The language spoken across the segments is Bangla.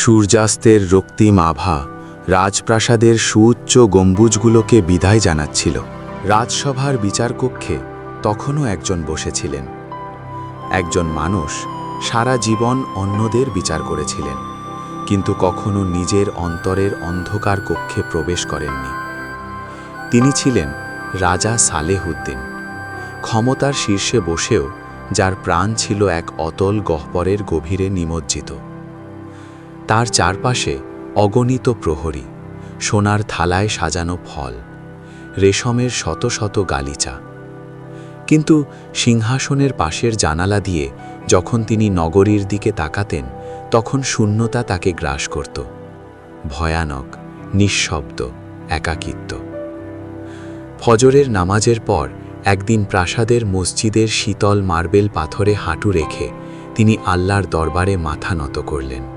সূর্যাস্তের রক্তিম আভা রাজপ্রাসাদের সুউচ্চ গম্বুজগুলোকে বিদায় জানাচ্ছিল। রাজসভার বিচারকক্ষে তখনও একজন বসেছিলেন। একজন মানুষ সারা জীবন অন্যদের বিচার করেছিলেন, কিন্তু কখনো নিজের অন্তরের অন্ধকার কক্ষে প্রবেশ করেননি। তিনি ছিলেন রাজা সালেহুদ্দিন ক্ষমতার শীর্ষে বসেও যার প্রাণ ছিল এক অতল গহ্বরের গভীরে নিমজ্জিত। তার চারপাশে অগণিত প্রহরী, সোনার থালায় সাজানো ফল, রেশমের শত শত গালিচা। কিন্তু সিংহাসনের পাশের জানালা দিয়ে যখন তিনি নগরীর দিকে তাকাতেন, তখন শূন্যতা তাকে গ্রাস করত। ভয়ানক, নিঃশব্দ, একাকিত্ব। ফজরের নামাজের পর একদিন প্রাসাদের মসজিদের শীতল মার্বেল পাথরে হাঁটু রেখে তিনি আল্লাহর দরবারে মাথা নত করলেন।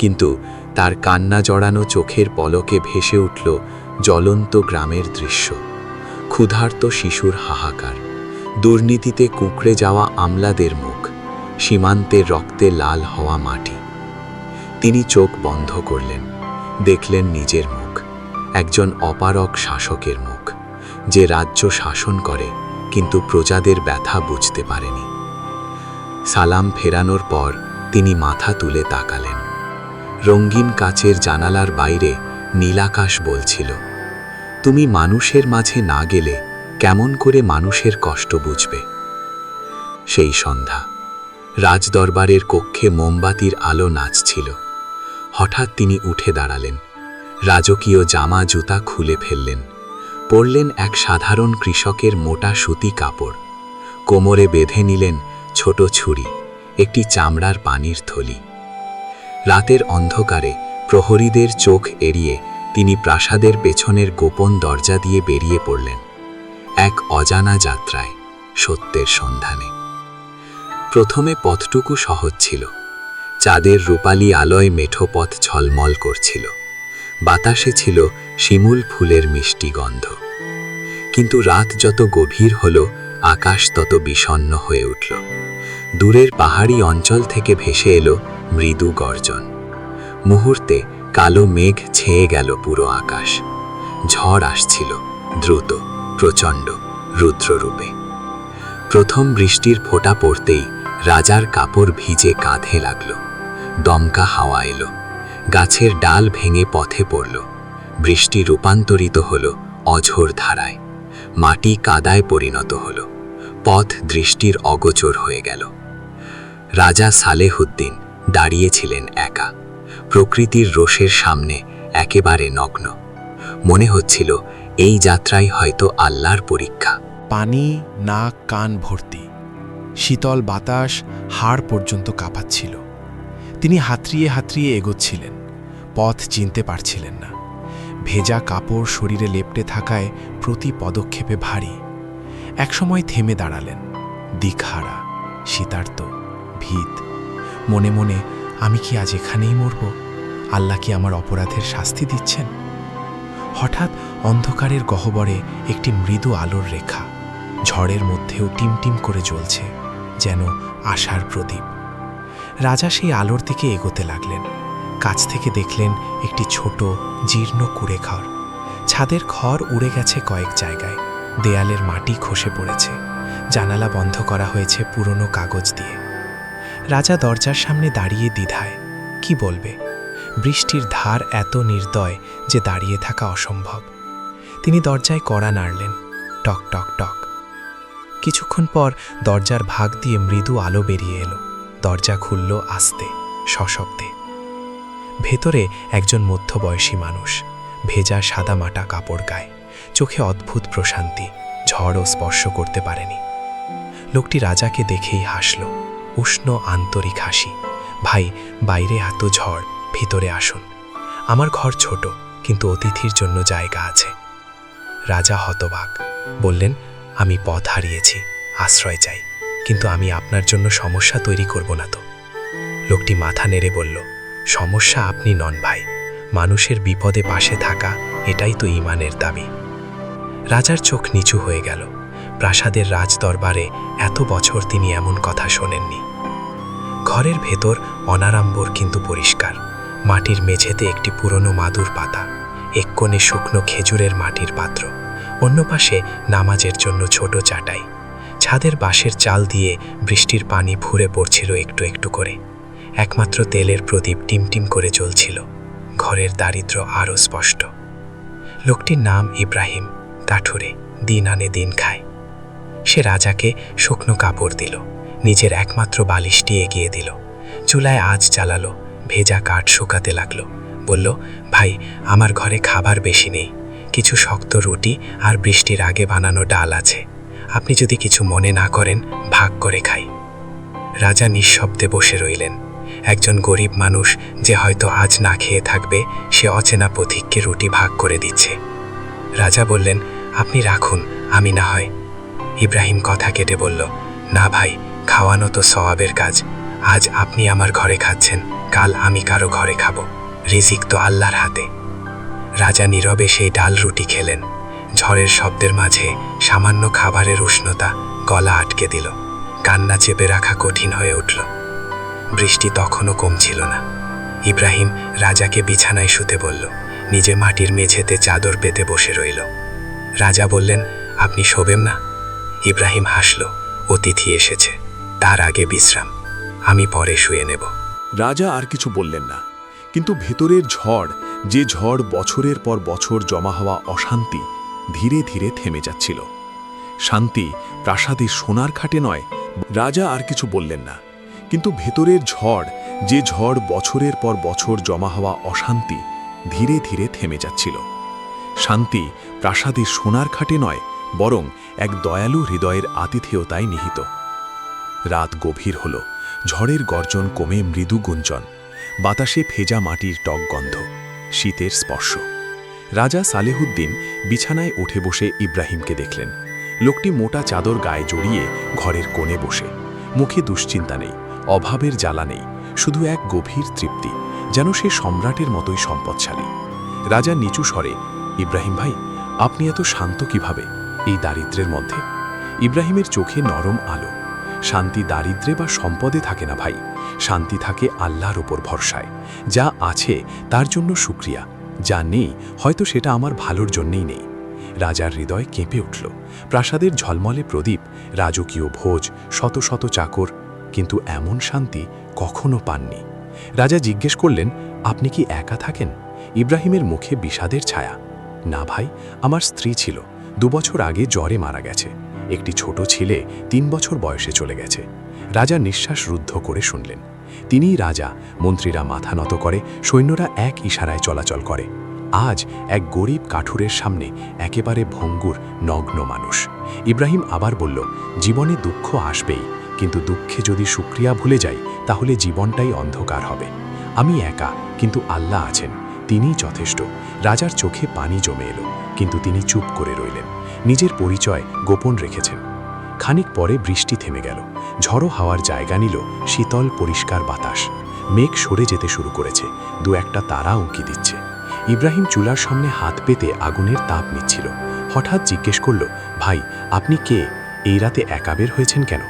কিন্তু তার কান্না জড়ানো চোখের পলকে ভেসে উঠল জ্বলন্ত গ্রামের দৃশ্য। ক্ষুধার্ত শিশুর হাহাকার, দুর্নীতিতে কুঁকড়ে যাওয়া আমলাদের মুখ, সীমান্তে রক্তে লাল হওয়া মাটি। তিনি চোখ বন্ধ করলেন, দেখলেন নিজের মুখ, একজন অপারক শাসকের মুখ, যে রাজ্য শাসন করে কিন্তু প্রজাদের ব্যথা বুঝতে পারেনি। সালাম ফেরানোর পর তিনি মাথা তুলে তাকালেন। রঙিন কাচের জানালার বাইরে নীলাকাশ বলছিল, তুমি মানুষের মাঝে না গেলে কেমন করে মানুষের কষ্ট বুঝবে? সেই সন্ধ্যা, রাজদরবারের কক্ষে মোমবাতির আলো নাচছিল। হঠাৎ তিনি উঠে দাঁড়ালেন, রাজকীয় জামা জুতা খুলে ফেললেন, পরলেন এক সাধারণ কৃষকের মোটা সুতি কাপড়, কোমরে বেঁধে নিলেন ছোট ছুরি, একটি চামড়ার পানির থলি। রাতের অন্ধকারে প্রহরীদের চোখ এড়িয়ে তিনি প্রাসাদের পেছনের গোপন দরজা দিয়ে বেরিয়ে পড়লেন এক অজানা যাত্রায় সত্যের সন্ধানে। প্রথমে পথটুকু সহজ ছিল। চাঁদের রূপালী আলোয় মেঠো পথ ঝলমল করছিল। বাতাসে ছিল শিমুল ফুলের মিষ্টি গন্ধ। কিন্তু রাত যত গভীর হল, আকাশ তত বিষণ্ণ হয়ে উঠল। দূরের পাহাড়ি অঞ্চল থেকে ভেসে এলো মৃদু গর্জন। মুহূর্তে কালো মেঘ ছেয়ে গেল পুরো আকাশ। ঝড় আসছিল দ্রুত, প্রচণ্ড, রুদ্ররূপে। প্রথম বৃষ্টির ফোঁটা পড়তেই রাজার কাপড় ভিজে কাঁধে লাগল। দমকা হাওয়া এলো। গাছের ডাল ভেঙে পথে পড়ল। বৃষ্টি রূপান্তরিত হল অঝোর ধারায়। মাটি কাদায় পরিণত হল। পথ দৃষ্টির অগোচর হয়ে গেল। রাজা সালেহুদ্দিন দাঁড়িয়েছিলেন একা। প্রকৃতির রোষের সামনে একেবারে নগ্ন। মনে হচ্ছিল, এই যাত্রাই হয়তো আল্লাহর পরীক্ষা। পানি, নাক, কান ভর্তি। শীতল বাতাস হাড় পর্যন্ত কাঁপাচ্ছিল। তিনি হাতড়িয়ে হাতড়িয়ে এগোচ্ছিলেন, পথ চিনতে পারছিলেন না। ভেজা কাপড় শরীরে লেপটে থাকায় প্রতি পদক্ষেপে ভারী। একসময় থেমে দাঁড়ালেন দিকহারা শীতার্ত, ভীত। মনে মনে আমি কি আজ এখানেই মরব? আল্লাহ কি আমার অপরাধের শাস্তি দিচ্ছেন? হঠাৎ অন্ধকারের গহ্বরে একটি মৃদু আলোর রেখা ঝড়ের মধ্যেও টিমটিম করে জ্বলছে, যেন আশার প্রদীপ। রাজা সেই আলোর দিকে এগোতে লাগলেন। কাছ থেকে দেখলেন একটি ছোট, জীর্ণ কুড়ে ঘর ছাদের খড় উড়ে গেছে কয়েক জায়গায়। দেয়ালের মাটি খসে পড়েছে। জানালা বন্ধ করা হয়েছে পুরনো কাগজ দিয়ে। রাজা দরজার সামনে দাঁড়িয়ে দ্বিধায়। কি বলবে? বৃষ্টির ধার এত নির্দয় যে দাঁড়িয়ে থাকা অসম্ভব। তিনি দরজায় কড়া নাড়লেন, টক টক টক। কিছুক্ষণ পর দরজার ভাগ দিয়ে মৃদু আলো বেরিয়ে এলো। দরজা খুলল আস্তে, সশব্দে। ভেতরে একজন মধ্যবয়সী মানুষ, ভেজা সাদা মাটা কাপড় গায়ে। চোখে অদ্ভুত প্রশান্তি, ঝড়ও স্পর্শ করতে পারেনি। লোকটি রাজাকে দেখেই হাসল। উষ্ণ আন্তরিক হাসি। ভাই, বাইরে এত ঝড়, ভিতরে আসুন। আমার ঘর ছোট, কিন্তু অতিথির জন্য জায়গা আছে। রাজা হতবাক। বললেন, আমি পথ হারিয়েছি, আশ্রয় চাই, কিন্তু আমি আপনার জন্য সমস্যা তৈরি করব না তো। লোকটি মাথা নেড়ে বলল, সমস্যা আপনি নন ভাই। মানুষের বিপদে পাশে থাকা, এটাই তো ইমানের দাবি। রাজার চোখ নিচু হয়ে গেল। প্রাসাদের রাজদরবারে এত বছর তিনি এমন কথা শোনেননি। ঘরের ভেতর অনারাম্বর কিন্তু পরিষ্কার। মাটির মেঝেতে একটি পুরনো মাদুর পাতা, এক কোণে শুকনো খেজুরের মাটির পাত্র, অন্য পাশে নামাজের জন্য ছোট চাটাই। ছাদের বাঁশের চাল দিয়ে বৃষ্টির পানি ফুরে পড়ছিল একটু একটু করে। একমাত্র তেলের প্রদীপ টিমটিম করে জ্বলছিল। ঘরের দারিদ্র্য আরও স্পষ্ট। লোকটির নাম ইব্রাহিম কাঠুরে দিন আনে দিন খায়। সে রাজাকে শুকনো কাপড় দিল, নিজের একমাত্র বালিশটি এগিয়ে দিল। চুলায় আজ চালালো, ভেজা কাঠ শুকাতে লাগল। বলল, ভাই, আমার ঘরে খাবার বেশি নেই। কিছু শক্ত রুটি আর বৃষ্টির আগে বানানো ডাল আছে। আপনি যদি কিছু মনে না করেন, ভাগ করে খাই। রাজা নিঃশব্দে বসে রইলেন। একজন গরিব মানুষ যে হয়তো আজ না খেয়ে থাকবে, সে অচেনা পথিককে রুটি ভাগ করে দিচ্ছে। রাজা বললেন, আপনি রাখুন, আমি না হয় ইব্রাহিম কথা কেটে বলল, না ভাই, খাওয়ানো তো সওয়াবের কাজ। আজ আপনি আমার ঘরে খাচ্ছেন, কাল আমি কারও ঘরে খাব। রিজিক তো আল্লাহর হাতে। রাজা নীরবে সেই ডাল রুটি খেলেন। ঝড়ের শব্দের মাঝে সামান্য খাবারের উষ্ণতা গলা আটকে দিল। কান্না চেপে রাখা কঠিন হয়ে উঠল। বৃষ্টি তখনও কমছিল না। ইব্রাহিম রাজাকে বিছানায় শুতে বলল, নিজে মাটির মেঝেতে চাদর পেতে বসে রইল। রাজা বললেন, আপনি শোবেন না? ইব্রাহিম হাসল অতিথি এসেছে। তার আগে বিশ্রাম। আমি পরে শুয়ে নেব। রাজা আর কিছু বললেন না। কিন্তু ভেতরের ঝড়, যে ঝড় বছরের পর বছর জমা হওয়া অশান্তি, ধীরে ধীরে থেমে যাচ্ছিল। শান্তি প্রাসাদে সোনার খাটে নয়, রাজা আর কিছু বললেন না। কিন্তু ভেতরের ঝড়, যে ঝড় বছরের পর বছর জমা হওয়া অশান্তি, ধীরে ধীরে থেমে যাচ্ছিল। শান্তি প্রাসাদে সোনার খাটে নয় বরং এক দয়ালু হৃদয়ের আতিথেয়তায় নিহিত। রাত গভীর হল, ঝড়ের গর্জন কমে মৃদু গুঞ্জন, বাতাসে ভেজা মাটির টক গন্ধ, শীতের স্পর্শ। রাজা সালেহুদ্দিন বিছানায় উঠে বসে ইব্রাহিমকে দেখলেন। লোকটি মোটা চাদর গায়ে জড়িয়ে ঘরের কোণে বসে। মুখে দুশ্চিন্তা নেই, অভাবের জ্বালা নেই, শুধু এক গভীর তৃপ্তি, যেন সে সম্রাটের মতোই সম্পদশালী। রাজা নিচু স্বরে, ইব্রাহিম ভাই, আপনি এত শান্ত কীভাবে? এই দারিদ্র্যের মধ্যে। ইব্রাহিমের চোখে নরম আলো। শান্তি দারিদ্রে বা সম্পদে থাকে না ভাই। শান্তি থাকে আল্লাহর ওপর ভরসায়। যা আছে তার জন্য সুক্রিয়া। যা নেই, হয়তো সেটা আমার ভালোর জন্যেই নেই। রাজার হৃদয় কেঁপে উঠল। প্রাসাদের ঝলমলে প্রদীপ, রাজকীয় ভোজ, শত শত চাকর। কিন্তু এমন শান্তি কখনো পাননি। রাজা জিজ্ঞেস করলেন, আপনি কি একা থাকেন? ইব্রাহিমের মুখে বিষাদের ছায়া। না ভাই, আমার স্ত্রী ছিল। দুবছর আগে জ্বরে মারা গেছে। একটি ছোট ছেলে তিন বছর বয়সে চলে গেছে। রাজা নিঃশ্বাস রুদ্ধ করে শুনলেন। তিনিই রাজা, মন্ত্রীরা মাথা নত করে, সৈন্যরা এক ইশারায় চলাচল করে। আজ এক গরিব কাঠুরের সামনে একেবারে ভঙ্গুর, নগ্ন মানুষ। ইব্রাহিম আবার বলল, জীবনে দুঃখ আসবেই, কিন্তু দুঃখে যদি সুক্রিয়া ভুলে যাই, তাহলে জীবনটাই অন্ধকার হবে। আমি একা, কিন্তু আল্লাহ আছেন। তিনিই যথেষ্ট। রাজার চোখে পানি জমে এলো, কিন্তু তিনি চুপ করে রইলেন। নিজের পরিচয় গোপন রেখেছেন। খানিক পরে বৃষ্টি থেমে গেল। ঝড়ো হাওয়ার জায়গা নিল শীতল পরিষ্কার বাতাস। মেঘ সরে যেতে শুরু করেছে। দু একটা তারা উঁকি দিচ্ছে। ইব্রাহিম চুলার সামনে হাত পেতে আগুনের তাপ নিচ্ছিল। হঠাৎ জিজ্ঞেস করল, ভাই, আপনি কে? এই রাতে একা বের হয়েছেন কেন?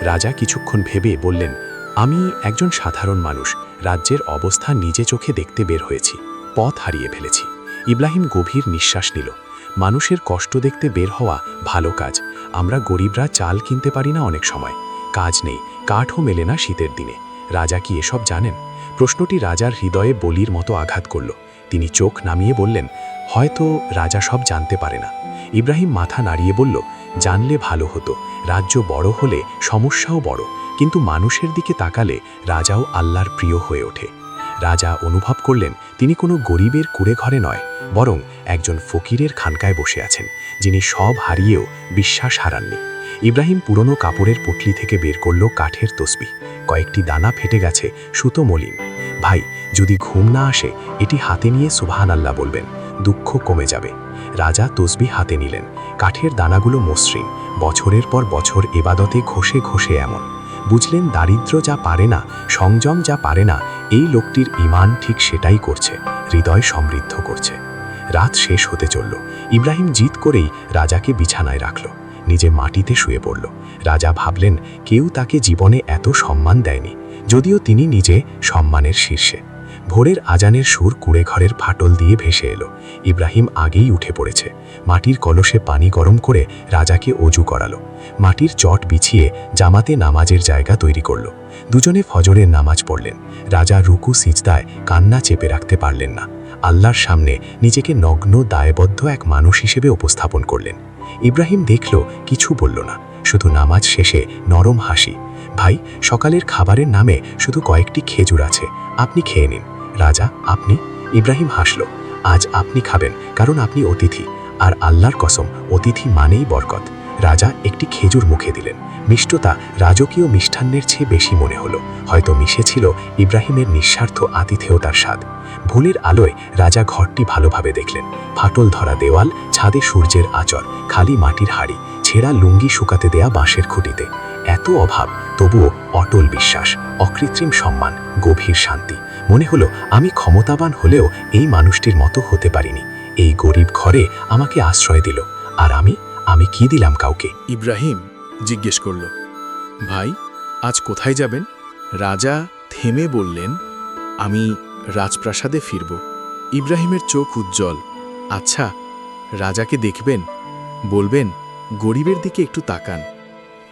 রাজা কিছুক্ষণ ভেবে বললেন, আমি একজন সাধারণ মানুষ। রাজ্যের অবস্থা নিজে চোখে দেখতে বের হয়েছি। পথ হারিয়ে ফেলেছি। ইব্রাহিম গভীর নিঃশ্বাস নিল। মানুষের কষ্ট দেখতে বের হওয়া ভালো কাজ। আমরা গরিবরা চাল কিনতে পারি না অনেক সময়। কাজ নেই, কাঠও মেলে না শীতের দিনে। রাজা কি এসব জানেন? প্রশ্নটি রাজার হৃদয়ে বলির মতো আঘাত করল। তিনি চোখ নামিয়ে বললেন, হয়তো রাজা সব জানতে পারে না। ইব্রাহিম মাথা নাড়িয়ে বলল, জানলে ভালো হতো। রাজ্য বড় হলে সমস্যাও বড়। কিন্তু মানুষের দিকে তাকালে রাজাও আল্লাহর প্রিয় হয়ে ওঠে। রাজা অনুভব করলেন তিনি কোনো গরিবের কুড়ে ঘরে নয়, বরং একজন ফকিরের খানকায় বসে আছেন, যিনি সব হারিয়েও বিশ্বাস হারাননি। ইব্রাহিম পুরনো কাপড়ের পুটলি থেকে বের করল কাঠের তসবি। কয়েকটি দানা ফেটে গেছে সুতো মলিন। ভাই, যদি ঘুম না আসে, এটি হাতে নিয়ে সুবহান আল্লাহ বলবেন, দুঃখ কমে যাবে। রাজা তসবি হাতে নিলেন। কাঠের দানাগুলো মসৃণ, বছরের পর বছর এবাদতে ঘষে ঘষে এমন। বুঝলেন দারিদ্র যা পারে না, সংযম যা পারে না, এই লোকটির ইমান ঠিক সেটাই করছে, হৃদয় সমৃদ্ধ করছে। রাত শেষ হতে চলল। ইব্রাহিম জিত করেই রাজাকে বিছানায় রাখল। নিজে মাটিতে শুয়ে পড়ল। রাজা ভাবলেন, কেউ তাকে জীবনে এত সম্মান দেয়নি, যদিও তিনি নিজে সম্মানের শীর্ষে। ভোরের আজানের সুর কুড়ে ঘরের ফাটল দিয়ে ভেসে এলো। ইব্রাহিম আগেই উঠে পড়েছে। মাটির কলসে পানি গরম করে রাজাকে অজু করালো। মাটির চট বিছিয়ে জামাতে নামাজের জায়গা তৈরি করল। দুজনে ফজরের নামাজ পড়লেন। রাজা রুকু সিজদায় কান্না চেপে রাখতে পারলেন না। আল্লাহর সামনে নিজেকে নগ্ন, দায়বদ্ধ এক মানুষ হিসেবে উপস্থাপন করলেন। ইব্রাহিম দেখল, কিছু বলল না। শুধু নামাজ শেষে নরম হাসি। ভাই, সকালের খাবারের নামে শুধু কয়েকটি খেজুর আছে। আপনি খেয়ে নিন। রাজা, আপনি? ইব্রাহিম হাসল, আজ আপনি খাবেন, কারণ আপনি অতিথি, আর আল্লাহর কসম, অতিথি মানেই বরকত। রাজা একটি খেজুর মুখে দিলেন। মিষ্টতা রাজকীয় মিষ্টান্নের চেয়ে বেশি মনে হলো। হয়তো মিশেছিল ইব্রাহিমের নিঃস্বার্থ আতিথেয়তার স্বাদ। ভুলের আলোয় রাজা ঘরটি ভালোভাবে দেখলেন। ফাটল ধরা দেওয়াল, ছাদে সূর্যের আচর, খালি মাটির হাড়ি, ছেঁড়া লুঙ্গি শুকাতে দেয়া বাঁশের খুঁটিতে। এত অভাব, তবুও অটল বিশ্বাস, অকৃত্রিম সম্মান, গভীর শান্তি। মনে হলো আমি ক্ষমতাবান হলেও এই মানুষটির মতো হতে পারিনি। এই গরিব ঘরে আমাকে আশ্রয় দিল। আর আমি আমি কি দিলাম কাউকে? ইব্রাহিম জিজ্ঞেস করল, ভাই, আজ কোথায় যাবেন? রাজা থেমে বললেন, আমি রাজপ্রাসাদে ফিরব। ইব্রাহিমের চোখ উজ্জ্বল। আচ্ছা রাজাকে দেখবেন, বলবেন, গরিবের দিকে একটু তাকান।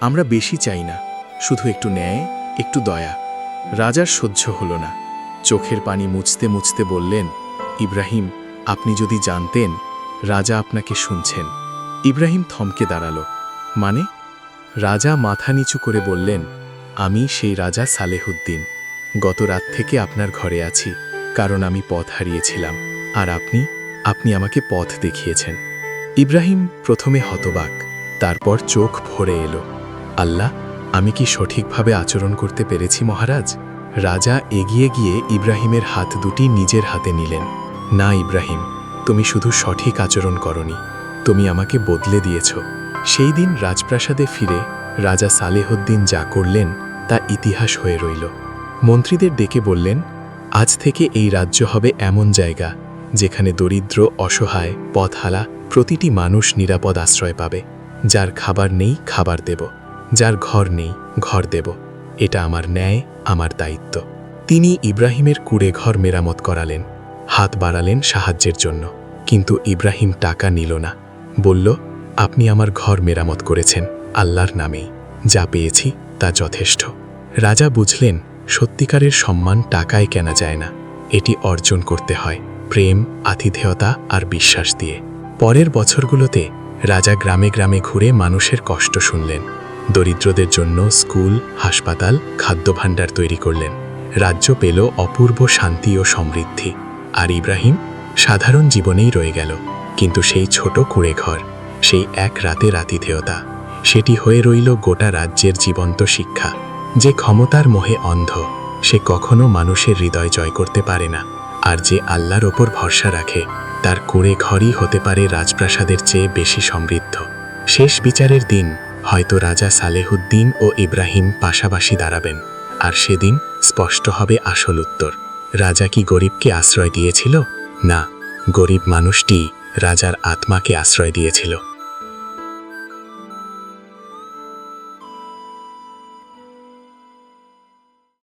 আমরা বেশি চাই না, শুধু একটু ন্যায়, একটু দয়া। রাজার সহ্য হলো না। চোখের পানি মুছতে মুছতে বললেন, ইব্রাহিম, আপনি যদি জানতেন, রাজা আপনাকে শুনছেন। ইব্রাহিম থমকে দাঁড়াল। মানে? রাজা মাথা নিচু করে বললেন, আমি সেই রাজা সালেহুদ্দিন। গত রাত থেকে আপনার ঘরে আছি, কারণ আমি পথ হারিয়েছিলাম। আর আপনি আপনি আমাকে পথ দেখিয়েছেন। ইব্রাহিম প্রথমে হতবাক, তারপর চোখ ভরে এলো। আল্লাহ, আমি কি সঠিকভাবে আচরণ করতে পেরেছি মহারাজ? রাজা এগিয়ে গিয়ে ইব্রাহিমের হাত দুটি নিজের হাতে নিলেন। না, ইব্রাহিম, তুমি শুধু সঠিক আচরণ করনি, তুমি আমাকে বদলে দিয়েছ। সেই দিন রাজপ্রাসাদে ফিরে রাজা সালেহদ্দিন যা করলেন তা ইতিহাস হয়ে রইল। মন্ত্রীদের ডেকে বললেন, আজ থেকে এই রাজ্য হবে এমন জায়গা যেখানে দরিদ্র, অসহায় পথহালা প্রতিটি মানুষ নিরাপদ আশ্রয় পাবে। যার খাবার নেই, খাবার দেব। যার ঘর নেই, ঘর দেব। এটা আমার ন্যায়, আমার দায়িত্ব। তিনি ইব্রাহিমের কুড়ে ঘর মেরামত করালেন, হাত বাড়ালেন সাহায্যের জন্য। কিন্তু ইব্রাহিম টাকা নিল না। বলল, আপনি আমার ঘর মেরামত করেছেন, আল্লাহর নামেই। যা পেয়েছি, তা যথেষ্ট। রাজা বুঝলেন, সত্যিকারের সম্মান টাকায় কেনা যায় না। এটি অর্জন করতে হয়, প্রেম, আতিথেয়তা আর বিশ্বাস দিয়ে। পরের বছরগুলোতে রাজা গ্রামে গ্রামে ঘুরে মানুষের কষ্ট শুনলেন। দরিদ্রদের জন্য স্কুল, হাসপাতাল, খাদ্যভাণ্ডার তৈরি করলেন। রাজ্য পেল অপূর্ব শান্তি ও সমৃদ্ধি। আর ইব্রাহিম সাধারণ জীবনেই রয়ে গেল, কিন্তু সেই ছোট কুড়ে ঘর সেই এক রাতের আতিথেয়তা সেটি হয়ে রইল গোটা রাজ্যের জীবন্ত শিক্ষা। যে ক্ষমতার মোহে অন্ধ, সে কখনো মানুষের হৃদয় জয় করতে পারে না। আর যে আল্লাহর ওপর ভরসা রাখে, তার কুড়ে ঘরই হতে পারে রাজপ্রাসাদের চেয়ে বেশি সমৃদ্ধ। শেষ বিচারের দিন হয়তো রাজা সালেহুদ্দিন ও ইব্রাহিম পাশাপাশি দাঁড়াবেন, আর সেদিন স্পষ্ট হবে আসল উত্তর। রাজা কি গরিবকে আশ্রয় দিয়েছিল? না, গরিব মানুষটি রাজার আত্মাকে আশ্রয় দিয়েছিল।